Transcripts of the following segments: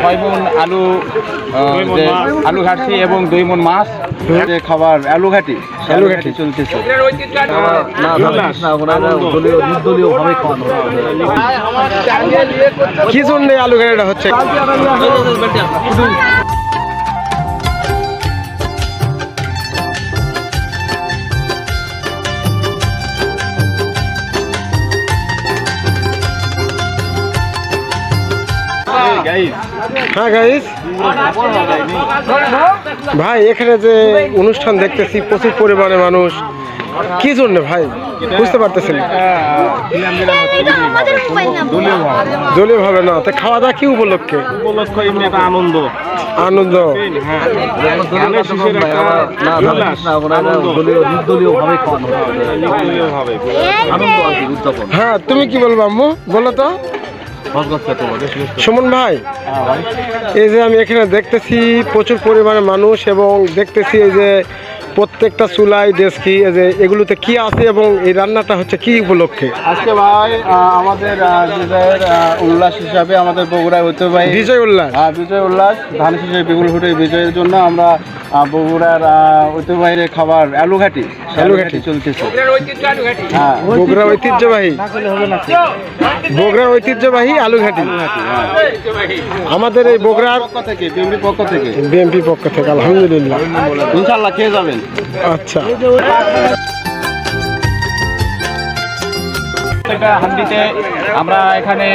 ছয় মন আলু আলু ঘাটি এবং দুই মন মাছ খাবার আলু ঘাটি আলু ঘাটি। চলতেছে। কি জন্য আলু ঘাটিটা হচ্ছে? হ্যাঁ গাইস ভাই এখানে যে অনুষ্ঠান দেখতেছি প্রচুর পরিমাণে মানুষ। কি জন্য ভাই? বুঝতে পারতেছেন? দলীয় ভাবে না তো খাওয়া দাওয়া কি উপলক্ষে? উপলক্ষ আনন্দ। আনন্দ হ্যাঁ তুমি কি বলব আম্মু? বলো তো। সুমন ভাই এই যে আমি এখানে দেখতেছি প্রচুর পরিমাণে মানুষ এবং দেখতেছি এই যে প্রত্যেকটা চুলাই ডেস্কি এই যে এগুলোতে কি আছে এবং এই রান্নাটা হচ্ছে কি উপলক্ষে? আজকে ভাই আমাদের বিজয়ের উল্লাস হিসাবে আমাদের বগুড়ায় ঐতিহ্যবাহী বিজয় উল্লাস? আহ, বিজয় উল্লাস। ধান শীষের বিপুল ফুটে বিজয়ের জন্য আমরা বগুড়ার ঐতিহ্যবাহী খাবার আলু ঘাটি আলু চলতেছে। হ্যাঁ। বগুড়ার ঐতিহ্যবাহী? বগুড়ার ঐতিহ্যবাহী আলুঘাটি। আমাদের এই বগুড়ার পক্ষ থেকে বিএমপি পক্ষ থেকে। বিএনপি পক্ষ থেকে আলহামদুলিল্লাহ। ইনশাল্লাহ খেয়ে যাবেন। আচ্ছা। হান্ডিতে আমরা এখানে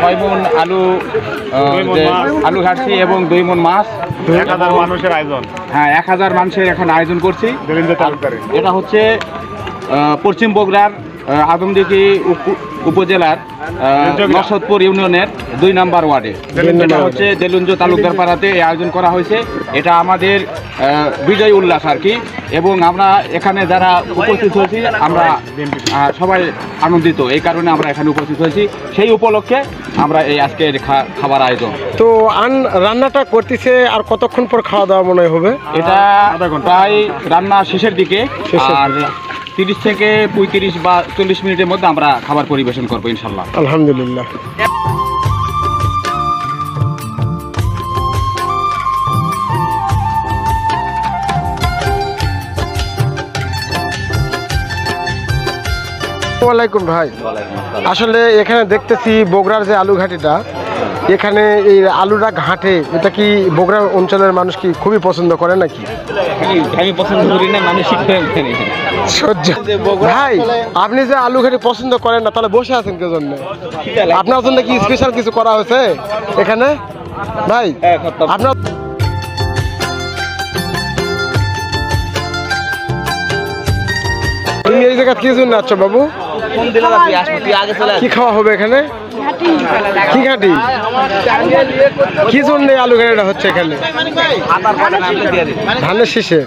ছয় মন আলু আলু ঘাটছি এবং দুই মন মাছ। এক হাজার মানুষের আয়োজন। হ্যাঁ এক হাজার মানুষের এখন আয়োজন করছি। এটা হচ্ছে পশ্চিম বগুড়ার আদমদিঘি উপ- উপজেলার আহ, নরসদপুর ইউনিয়নের দুই নাম্বার ওয়ার্ডে। এটা হচ্ছে দেলুঞ্জ তালুকদার পাড়াতে এই আয়োজন করা হয়েছে। এটা আমাদের বিজয় উল্লাস আর কি। এবং আমরা এখানে যারা উপস্থিত হয়েছি আমরা সবাই আনন্দিত। এই কারণে আমরা এখানে উপস্থিত হয়েছি। সেই উপলক্ষে আমরা এই আজকের খাবার আয়োজন। তো আন রান্নাটা করতেছে আর কতক্ষণ পর খাওয়া দাওয়া মনে হবে? এটা প্রায় রান্না শেষের দিকে। আর তিরিশ থেকে পঁয়ত্রিশ বা চল্লিশ মিনিটের মধ্যে আমরা খাবার পরিবেশন করব ইনশাল্লাহ। আলহামদুলিল্লাহ। ওয়ালাইকুম ভাই। আসলে এখানে দেখতেছি বগুড়ার যে আলু ঘাটিটা এখানে এই আলুটা ঘাটে এটা কি বগুড়া অঞ্চলের মানুষ কি খুবই পছন্দ করে নাকি? আমি পছন্দ করি না মানুষ সহ্য। ভাই আপনি যে আলু ঘাটি পছন্দ করেন না তাহলে বসে আছেন কে জন্য আপনার জন্য কি স্পেশাল কিছু করা হয়েছে এখানে? ভাই আপনার তুমি এই জায়গা কি জন্য আছো বাবু? কি খাওয়া হবে এখানে? কি ঘাটি? কি জন্য আলু গাড়িটা হচ্ছে এখানে? ধানের শীষে?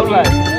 好嘞